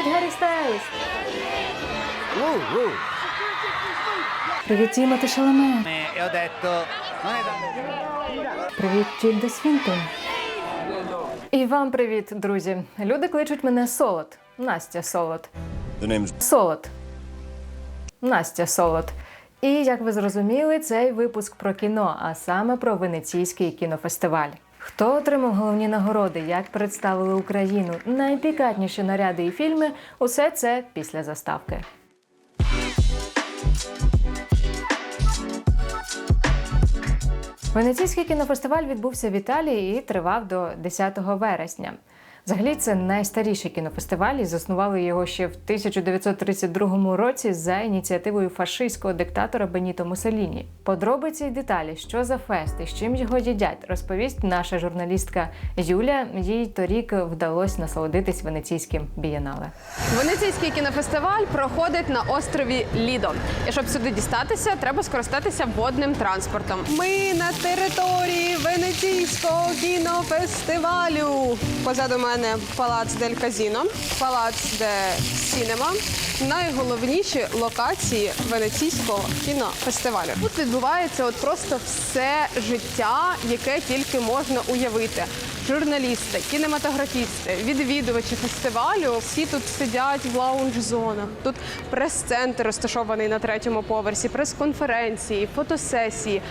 Привіт, Гаррі Стайлз! Привіт, Тімоти Шаломе! Привіт, Тільда Свінтон. І вам привіт, друзі. Люди кличуть мене Солод. Настя Солод. The name's Солод. Настя Солод. І як ви зрозуміли, цей випуск про кіно, а саме про Венеційський кінофестиваль. Хто отримав головні нагороди, як представили Україну, найпікатніші наряди і фільми усе це після заставки. Венеційський кінофестиваль відбувся в Італії і тривав до 10 вересня. Взагалі, це найстаріший кінофестиваль і заснували його ще в 1932 році за ініціативою фашистського диктатора Беніто Муссоліні. Подробиці й деталі, що за фест і з чим його їдять, розповість наша журналістка Юля. Їй торік вдалося насолодитись венеційським бієнале. Венеційський кінофестиваль проходить на острові Лідо. І щоб сюди дістатися, треба скористатися водним транспортом. Ми на території Венеційського кінофестивалю. Позаду мене палац Дель Казіно, палац де Сінема. Найголовніші локації Венеційського кінофестивалю. Тут відбувається от просто все життя, яке тільки можна уявити. Журналісти, кінематографісти, відвідувачі фестивалю всі тут сидять в лаунж-зонах. Тут прес-центр розташований на третьому поверсі, прес-конференції, фотосесії.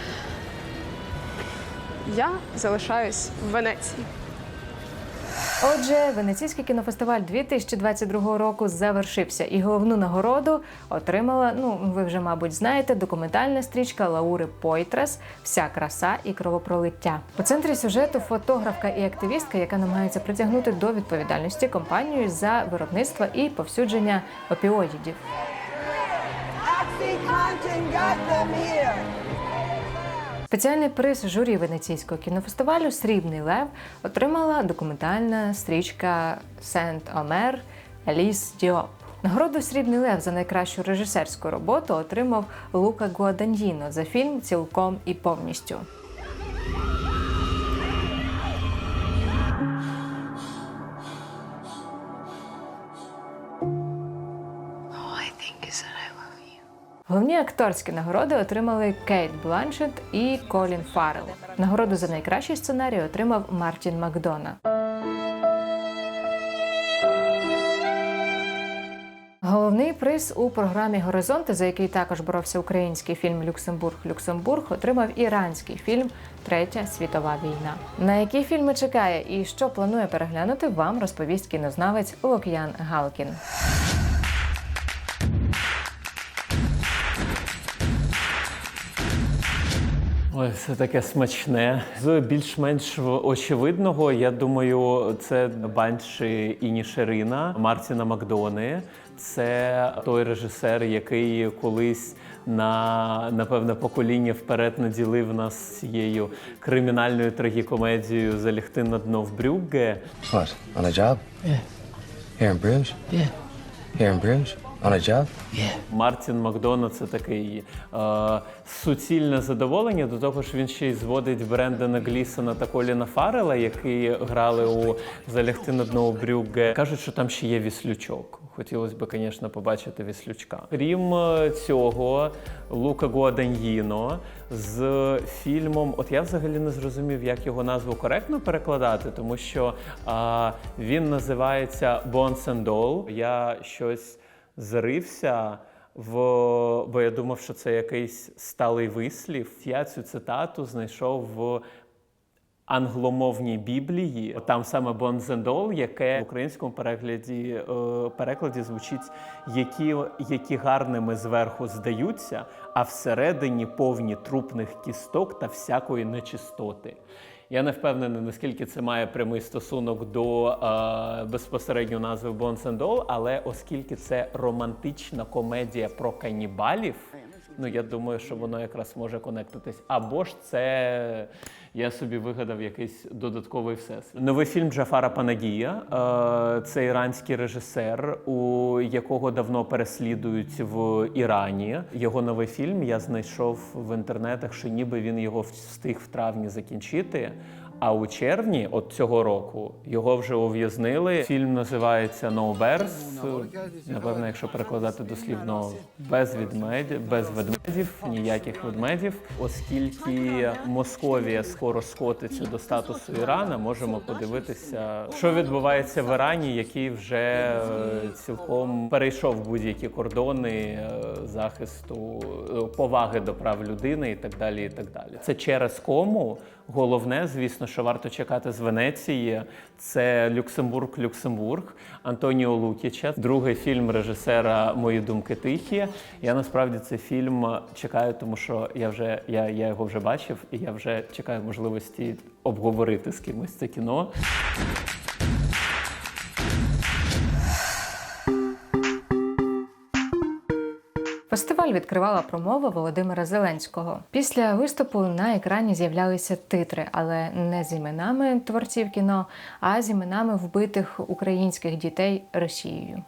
Я залишаюсь в Венеції. Отже, Венеційський кінофестиваль 2022 року завершився, і головну нагороду отримала. Ну, ви вже, мабуть, знаєте, документальна стрічка Лаури Пойтрас Вся краса і кровопролиття. У центрі сюжету фотографка і активістка, яка намагається притягнути до відповідальності компанію за виробництво і повсюдження опіоїдів. Спеціальний приз журі Венеційського кінофестивалю Срібний лев отримала документальна стрічка Сент Омер Еліс Діоп. Нагороду Срібний лев за найкращу режисерську роботу отримав Лука Гуаданьїно за фільм цілком і повністю. Головні акторські нагороди отримали Кейт Бланшет і Колін Фаррелл. Нагороду за найкращий сценарій отримав Мартін Макдона. Головний приз у програмі Горизонти, за який також боровся український фільм Люксембург Люксембург, отримав іранський фільм Третя світова війна. На які фільми чекає і що планує переглянути, вам розповість кінознавець Лок'ян Галкін. Ой, все таке смачне. З більш-менш очевидного, я думаю, це Банші Іні Шерина Мартіна Макдони. Це той режисер, який колись на напевне покоління вперед наділив нас цією кримінальною трагікомедією залягти на дно в Брюгге. What? On a job? Yeah. Here in Bruges? Yeah. Here in Bruges? On a job? Мартін Макдона це такий е, суцільне задоволення. До того ж, він ще й зводить Брендана Глісона та Коліна Фаррела, які грали у залягти на дно у Брюгге. Кажуть, що там ще є віслючок. Хотілося б, звісно, побачити віслючка. Крім е, цього, Лука Гуаданьїно з фільмом. От я взагалі не зрозумів, як його назву коректно перекладати, тому що а, він називається Бонсендол. Я щось зарився в бо я думав, що це якийсь сталий вислів. Я цю цитату знайшов в англомовній біблії. Там саме Бонзендол, яке в українському перекладі, е, перекладі звучить, які, які гарними зверху здаються, а всередині повні трупних кісток та всякої нечистоти. Я не впевнений, наскільки це має прямий стосунок до е, безпосередньо назви Бонсендол, але оскільки це романтична комедія про канібалів, ну я думаю, що воно якраз може конектитись. Або ж це я собі вигадав якийсь додатковий всесвіт. Новий фільм Джафара Панагія. Е, це іранський режисер, у якого давно переслідують в Ірані. Його новий фільм я знайшов в інтернетах, що ніби він його встиг в травні закінчити. А у червні, от цього року, його вже ув'язнили. Фільм називається No Bears. Напевно, якщо перекладати дослівно без ведмедів, без ведмедів, ніяких ведмедів. Оскільки Московія скоро скотиться до статусу Ірана, можемо подивитися, що відбувається в Ірані, який вже е, цілком перейшов будь-які кордони е, захисту е, поваги до прав людини і так далі. І так далі. Це через кому. Головне, звісно, що варто чекати з Венеції. Це Люксембург, Люксембург Антоніо Лукіча. Другий фільм режисера Мої думки тихі. Я насправді цей фільм чекаю, тому що я вже я, я його вже бачив, і я вже чекаю можливості обговорити з кимось це кіно. Фестиваль відкривала промова Володимира Зеленського. Після виступу на екрані з'являлися титри, але не з іменами творців кіно, а з іменами вбитих українських дітей Росією.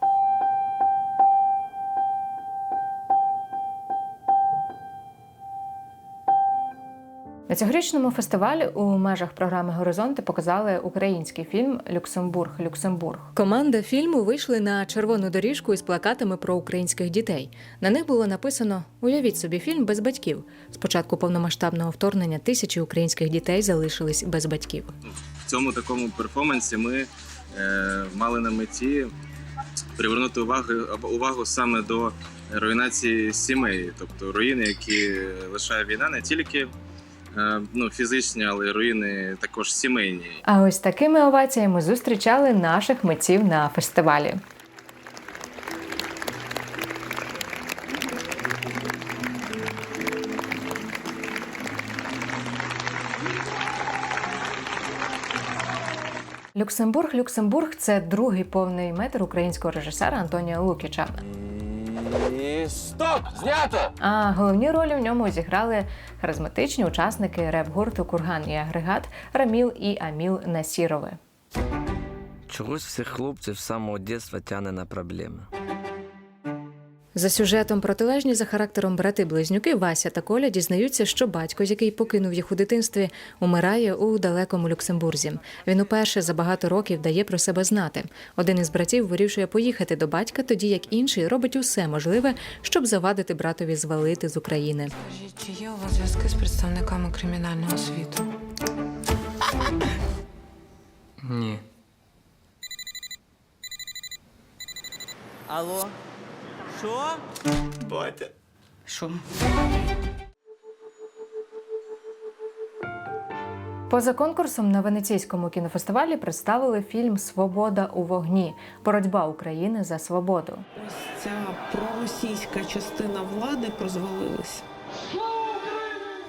На цьогорічному фестивалі у межах програми Горизонти показали український фільм Люксембург. Люксембург. Команда фільму вийшли на червону доріжку із плакатами про українських дітей. На них було написано: Уявіть собі фільм без батьків. Спочатку повномасштабного вторгнення тисячі українських дітей залишились без батьків. в цьому такому перформансі ми е, мали на меті привернути увагу, увагу саме до руйнації сімей, тобто руїни, які лишає війна, не тільки ну, фізичні, але руїни також сімейні. А ось такими оваціями зустрічали наших митців на фестивалі. Люксембург Люксембург це другий повний метр українського режисера Антонія Лукіча. І стоп! Знято! А головні ролі в ньому зіграли харизматичні учасники реп-гурту Курган і агрегат Раміл і Аміл Насірови. Чогось всіх хлопців з самого дитинства тяне на проблеми. За сюжетом протилежні за характером брати-близнюки Вася та Коля дізнаються, що батько, який покинув їх у дитинстві, умирає у далекому Люксембурзі. Він уперше за багато років дає про себе знати. Один із братів вирішує поїхати до батька, тоді як інший робить усе можливе, щоб завадити братові звалити з України. Чи є у вас зв'язки з представниками кримінального світу? Ні. Алло? Що? Що? Поза конкурсом на венеційському кінофестивалі представили фільм Свобода у вогні. Боротьба України за свободу. Ось ця проросійська частина влади прозвалилася.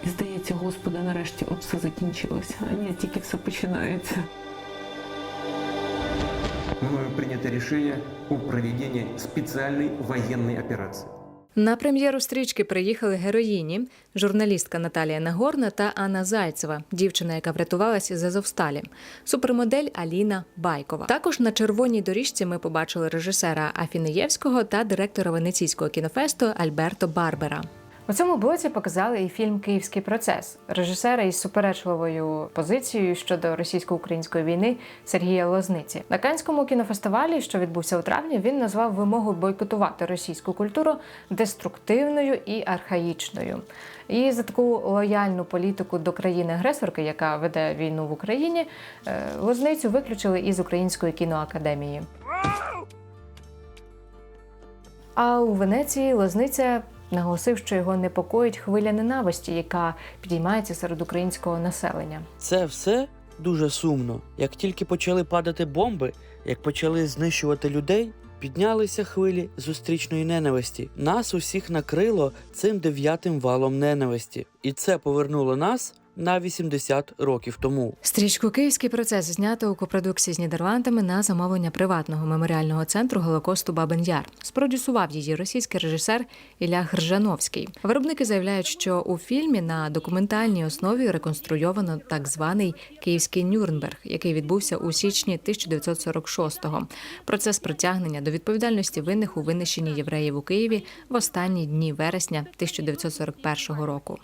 І здається, Господи, нарешті от все закінчилося. А ні, тільки все починається. Мною принято решение о проведении специальной военной операции. На прем'єру стрічки приїхали героїні, журналістка Наталія Нагорна та Анна Зайцева, дівчина, яка врятувалася з Азовсталі, супермодель Аліна Байкова. Також на червоній доріжці ми побачили режисера Афінеєвського та директора венеційського кінофесту Альберто Барбера. У цьому блоці показали і фільм Київський процес режисера із суперечливою позицією щодо російсько-української війни Сергія Лозниці. На Канському кінофестивалі, що відбувся у травні, він назвав вимогу бойкотувати російську культуру деструктивною і архаїчною. І за таку лояльну політику до країни-агресорки, яка веде війну в Україні, е, Лозницю виключили із Української кіноакадемії. А у Венеції Лозниця наголосив, що його непокоїть хвиля ненависті, яка підіймається серед українського населення. Це все дуже сумно. Як тільки почали падати бомби, як почали знищувати людей, піднялися хвилі зустрічної ненависті. Нас усіх накрило цим дев'ятим валом ненависті, і це повернуло нас на 80 років тому. Стрічку Київський процес знято у копродукції з Нідерландами на замовлення приватного меморіального центру Голокосту Бабин Яр. Спродюсував її російський режисер Ілля Гржановський. Виробники заявляють, що у фільмі на документальній основі реконструйовано так званий Київський Нюрнберг, який відбувся у січні 1946-го. Процес притягнення до відповідальності винних у винищенні євреїв у Києві в останні дні вересня 1941 року.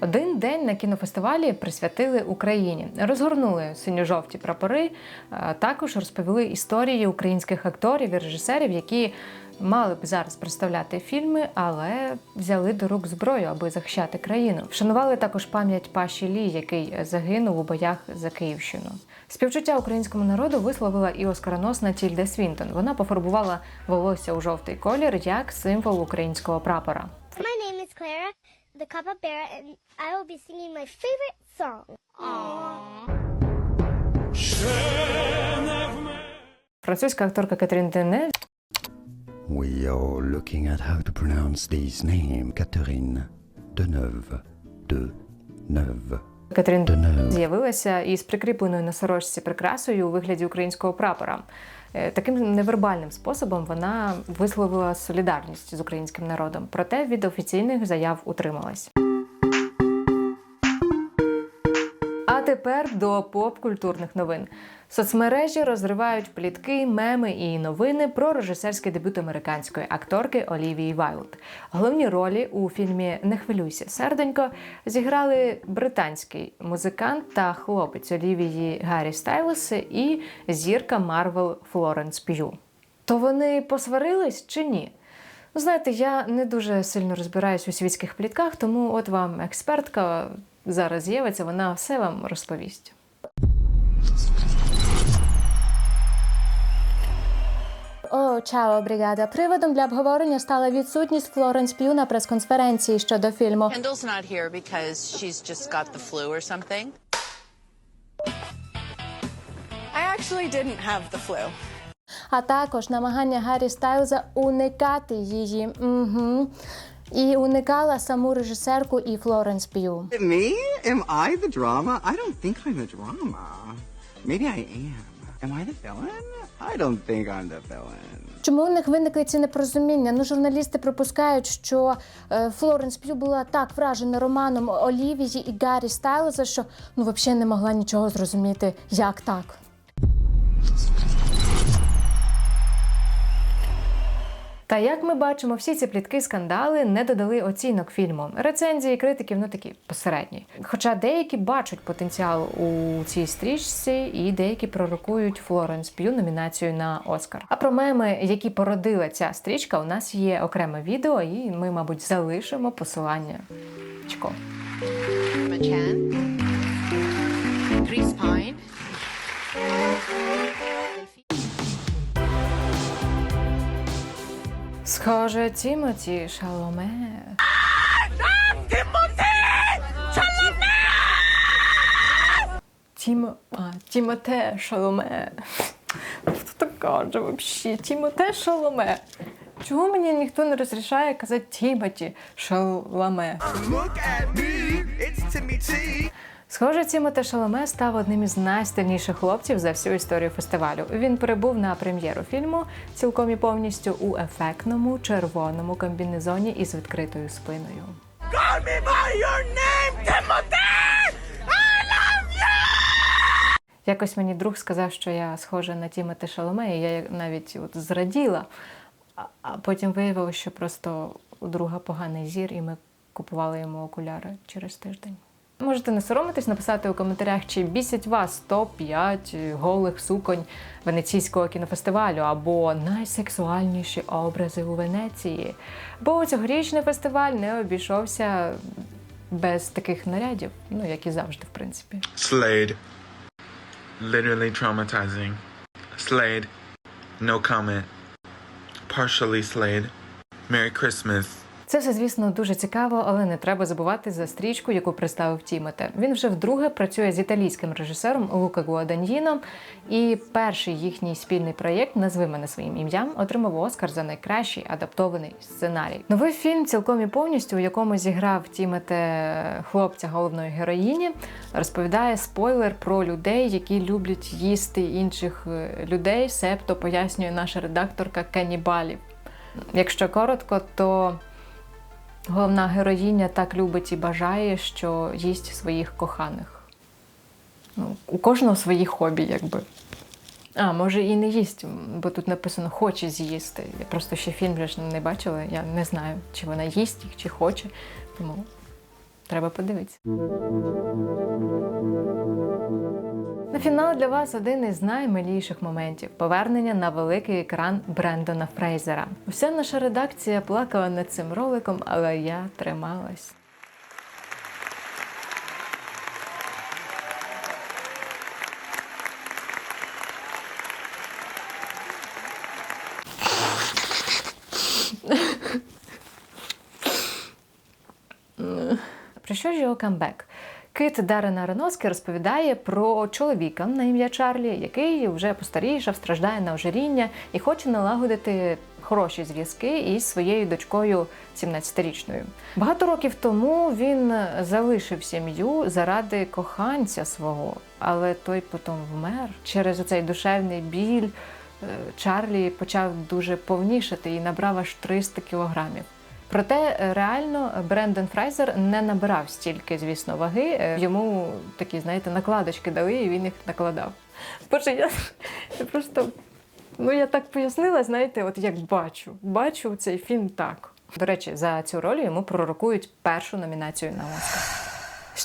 Один день на кінофестивалі присвятили Україні, розгорнули синьо-жовті прапори, а також розповіли історії українських акторів і режисерів, які мали б зараз представляти фільми, але взяли до рук зброю, аби захищати країну. Вшанували також пам'ять Паші Лі, який загинув у боях за Київщину. Співчуття українському народу висловила і оскароносна Тільда Свінтон. Вона пофарбувала волосся у жовтий колір як символ українського прапора. My name is Clara, the capybara, and I will be singing my favorite song. Французька акторка Катерин Дене We are looking at how to pronounce this name. Catherine Deneuve. Deneuve. Катерин Денeuve. з'явилася із прикріпленою на сорочці прикрасою у вигляді українського прапора. Е, Таким невербальним способом вона висловила солідарність з українським народом, проте від офіційних заяв утрималась. Тепер до поп-культурних новин. Соцмережі розривають плітки, меми і новини про режисерський дебют американської акторки Олівії Вайлд. Головні ролі у фільмі Не хвилюйся, серденько зіграли британський музикант та хлопець Олівії Гаррі Стайлес і зірка Марвел Флоренс П'ю. То вони посварились чи ні? Знаєте, я не дуже сильно розбираюсь у світських плітках, тому от вам експертка зараз з'явиться, вона все вам розповість. О, чао, бригада. Приводом для обговорення стала відсутність Флоренс П'ю на прес-конференції щодо фільму. Kendall's not here because she's just got the flu or something. I actually didn't have the flu. а також намагання Гаррі Стайлза уникати її. Угу. І уникала саму режисерку і Флоренс П'ю. Me? Am I the drama? I don't think I'm the drama. Maybe I am. Am I the villain? I don't think I'm the villain. Чому у них виникли ці непорозуміння? Ну, журналісти припускають, що е, Флоренс П'ю була так вражена романом Олівії і Гаррі Стайлза, що ну взагалі не могла нічого зрозуміти, як так. Та як ми бачимо, всі ці плітки скандали не додали оцінок фільму. Рецензії критиків ну такі посередні. Хоча деякі бачать потенціал у цій стрічці, і деякі пророкують Флоренс П'ю номінацію на Оскар. А про меми, які породила ця стрічка, у нас є окреме відео, і ми, мабуть, залишимо посилання. Чко. Emma Chan. Схоже, Тімоті Шаломе. Тімо... А, Тімоте Шаломе. Хто так каже взагалі? Тімоте Шаломе. Чого мені ніхто не розрішає казати Тімоті Шаломе? Схоже, Тімоте Шаломе став одним із найстильніших хлопців за всю історію фестивалю. Він прибув на прем'єру фільму цілком і повністю у ефектному червоному комбінезоні із відкритою спиною. Call me by your name! Якось мені друг сказав, що я схожа на Тімоте Шаломе, і я навіть от зраділа. А- А потім виявилося, що просто у друга поганий зір, і ми купували йому окуляри через тиждень. Можете не соромитись написати у коментарях, чи бісять вас топ-5 голих суконь венеційського кінофестивалю або найсексуальніші образи у Венеції. Бо цьогорічний фестиваль не обійшовся без таких нарядів, ну як і завжди, в принципі. Slade. Literally traumatizing. Slade. No comment. Partially Slade. Merry Christmas. Це все, звісно, дуже цікаво, але не треба забувати за стрічку, яку представив Тімете. Він вже вдруге працює з італійським режисером Лука Гуаданьїно, і перший їхній спільний проєкт «Назви мене своїм ім'ям отримав Оскар за найкращий адаптований сценарій. Новий фільм цілком і повністю, у якому зіграв Тімете хлопця головної героїні, розповідає спойлер про людей, які люблять їсти інших е, людей, себто пояснює наша редакторка канібалів. Якщо коротко, то Головна героїня так любить і бажає, що їсть своїх коханих. Ну, у кожного свої хобі, якби. А, може і не їсть, бо тут написано хоче з'їсти. Я просто ще фільм вже не бачила, я не знаю, чи вона їсть їх, чи хоче. Тому Треба подивитися. На фінал для вас один із наймиліших моментів повернення на великий екран Брендона Фрейзера. Вся наша редакція плакала над цим роликом, але я трималась. Про що ж його камбек? Кит Дарена Аронофскі розповідає про чоловіка на ім'я Чарлі, який вже постарішав, страждає на ожиріння і хоче налагодити хороші зв'язки із своєю дочкою 17-річною. Багато років тому він залишив сім'ю заради коханця свого, але той потім вмер через оцей душевний біль. е, Чарлі почав дуже повнішати і набрав аж 300 кілограмів. Проте е, реально Бренден Фрайзер не набирав стільки, звісно, ваги. Е, Йому такі, знаєте, накладочки дали, і він їх накладав. Боже, я, я просто ну я так пояснила, знаєте, от як бачу, бачу цей фільм так. До речі, за цю роль йому пророкують першу номінацію на Оскар.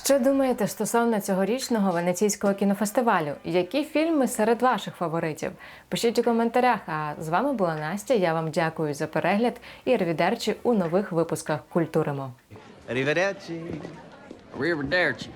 Що думаєте стосовно цьогорічного венеційського кінофестивалю? Які фільми серед ваших фаворитів? Пишіть у коментарях. А з вами була Настя. Я вам дякую за перегляд і ревідерчі у нових випусках Культуримо. Arrivederci. Timothy!